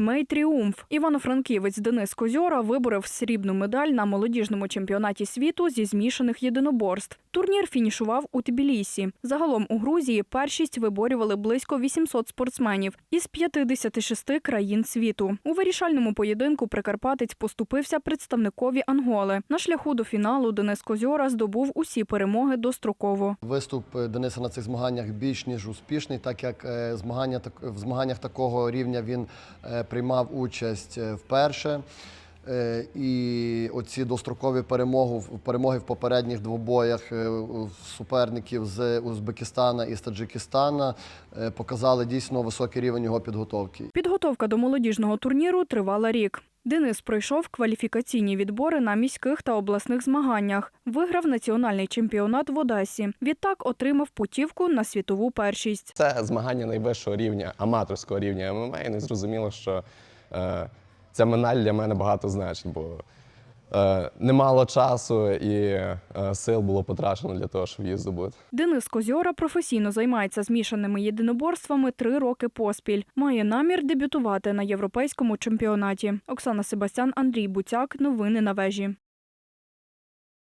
ММА Тріумф. Івано-Франківець Денис Козьора виборов срібну медаль на молодіжному чемпіонаті світу зі змішаних єдиноборств. Турнір фінішував у Тбілісі. Загалом у Грузії першість виборювали близько 800 спортсменів із 56 країн світу. У вирішальному поєдинку Прикарпатець поступився представникові Анголи. На шляху до фіналу Денис Козьора здобув усі перемоги достроково. Виступ Дениса на цих змаганнях більш ніж успішний, так як е, змагання в змаганнях такого рівня він е, приймав участь е, вперше. Е, І оці дострокові перемоги, перемоги в попередніх двобоях е, суперників з Узбекистана і з Таджикистана показали дійсно високий рівень його підготовки. Підготовка до молодіжного турніру тривала рік. Денис пройшов кваліфікаційні відбори на міських та обласних змаганнях. Виграв національний чемпіонат в Одесі. Відтак отримав путівку на світову першість. Це змагання найвищого рівня, аматорського рівня ММА, і не зрозуміло, що е, ця медаль для мене багато значить, бо немало часу і е, сил було потрачено для того, щоб її здобути. Денис Козьора професійно займається змішаними єдиноборствами три роки поспіль. Має намір дебютувати на європейському чемпіонаті. Оксана Себастян, Андрій Буцяк. Новини на вежі.